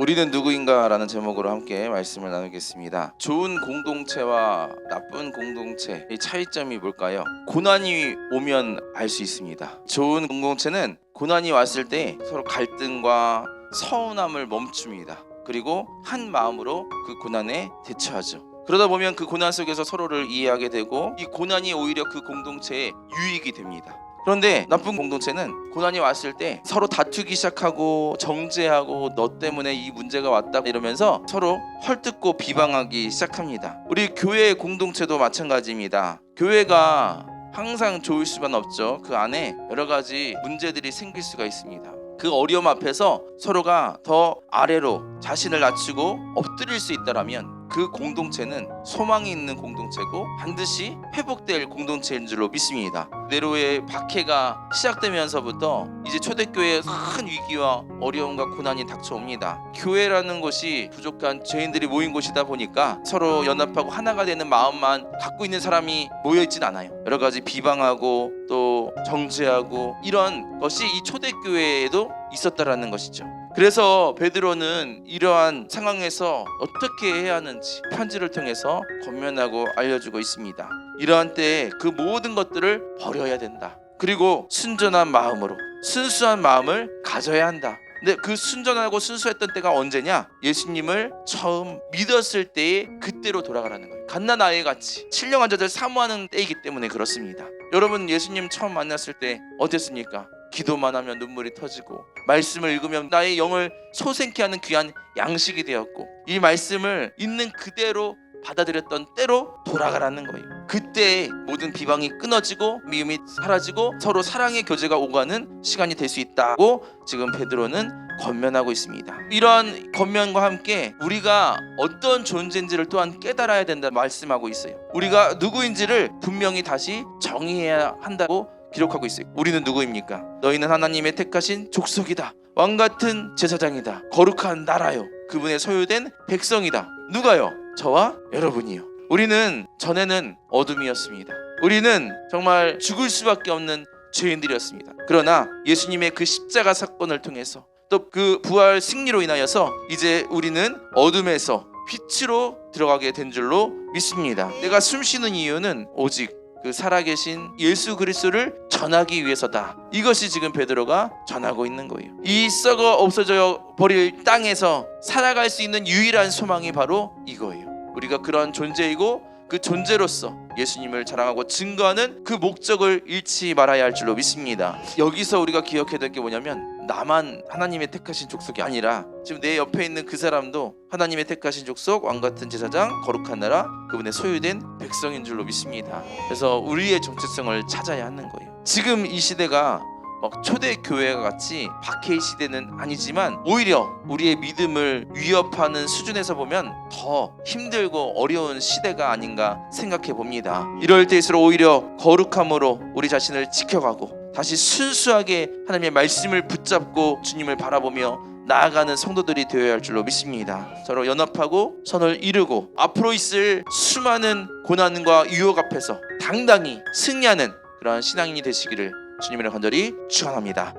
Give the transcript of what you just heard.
우리는 누구인가라는 제목으로 함께 말씀을 나누겠습니다. 좋은 공동체와 나쁜 공동체 의 차이점이 뭘까요? 고난이 오면 알 수 있습니다. 좋은 공동체는 고난이 왔을 때 서로 갈등과 서운함을 멈춥니다. 그리고 한 마음으로 그 고난에 대처하죠. 그러다 보면 그 고난 속에서 서로를 이해하게 되고 이 고난이 오히려 그 공동체의 유익이 됩니다. 그런데 나쁜 공동체는 고난이 왔을 때 서로 다투기 시작하고 정죄하고 너 때문에 이 문제가 왔다 이러면서 서로 헐뜯고 비방하기 시작합니다. 우리 교회 공동체도 마찬가지입니다. 교회가 항상 좋을 수만 없죠. 그 안에 여러 가지 문제들이 생길 수가 있습니다. 그 어려움 앞에서 서로가 더 아래로 자신을 낮추고 엎드릴 수 있다라면 그 공동체는 소망이 있는 공동체고 반드시 회복될 공동체인 줄로 믿습니다. 네로의 박해가 시작되면서부터 이제 초대교회에 큰 위기와 어려움과 고난이 닥쳐옵니다. 교회라는 곳이 부족한 죄인들이 모인 곳이다 보니까 서로 연합하고 하나가 되는 마음만 갖고 있는 사람이 모여 있진 않아요. 여러 가지 비방하고 또 정죄하고 이런 것이 이 초대교회에도 있었다라는 것이죠. 그래서 베드로는 이러한 상황에서 어떻게 해야 하는지 편지를 통해서 권면하고 알려주고 있습니다. 이러한 때에 그 모든 것들을 버려야 된다. 그리고 순전한 마음으로 순수한 마음을 가져야 한다. 근데 그 순전하고 순수했던 때가 언제냐? 예수님을 처음 믿었을 때의 그때로 돌아가라는 거예요. 갓난 아이 같이 신령한 자들 사모하는 때이기 때문에 그렇습니다. 여러분 예수님 처음 만났을 때 어땠습니까? 기도만 하면 눈물이 터지고 말씀을 읽으면 나의 영을 소생케 하는 귀한 양식이 되었고 이 말씀을 있는 그대로 받아들였던 때로 돌아가라는 거예요. 그때 모든 비방이 끊어지고 미움이 사라지고 서로 사랑의 교제가 오가는 시간이 될 수 있다고 지금 베드로는 권면하고 있습니다. 이러한 권면과 함께 우리가 어떤 존재인지를 또한 깨달아야 된다 말씀하고 있어요. 우리가 누구인지를 분명히 다시 정의해야 한다고 기록하고 있어요. 우리는 누구입니까? 너희는 하나님의 택하신 족속이다. 왕 같은 제사장이다. 거룩한 나라요. 그분의 소유된 백성이다. 누가요? 저와 여러분이요. 우리는 전에는 어둠이었습니다. 우리는 정말 죽을 수밖에 없는 죄인들이었습니다. 그러나 예수님의 그 십자가 사건을 통해서 또 그 부활 승리로 인하여서 이제 우리는 어둠에서 빛으로 들어가게 된 줄로 믿습니다. 내가 숨 쉬는 이유는 오직 그 살아계신 예수 그리스도를 전하기 위해서다. 이것이 지금 베드로가 전하고 있는 거예요. 이 썩어 없어져 버릴 땅에서 살아갈 수 있는 유일한 소망이 바로 이거예요. 우리가 그런 존재이고 그 존재로서 예수님을 자랑하고 증거하는 그 목적을 잃지 말아야 할 줄로 믿습니다. 여기서 우리가 기억해야 될 게 뭐냐면 나만 하나님의 택하신 족속이 아니라 지금 내 옆에 있는 그 사람도 하나님의 택하신 족속, 왕 같은 제사장, 거룩한 나라, 그분의 소유된 백성인 줄로 믿습니다. 그래서 우리의 정체성을 찾아야 하는 거예요. 지금 이 시대가 막 초대 교회가 같이 박해의 시대는 아니지만 오히려 우리의 믿음을 위협하는 수준에서 보면 더 힘들고 어려운 시대가 아닌가 생각해 봅니다. 이럴 때일수록 오히려 거룩함으로 우리 자신을 지켜가고 다시 순수하게 하나님의 말씀을 붙잡고 주님을 바라보며 나아가는 성도들이 되어야 할 줄로 믿습니다. 서로 연합하고 선을 이루고 앞으로 있을 수많은 고난과 유혹 앞에서 당당히 승리하는 그러한 신앙인이 되시기를 주님을 간절히 축원합니다.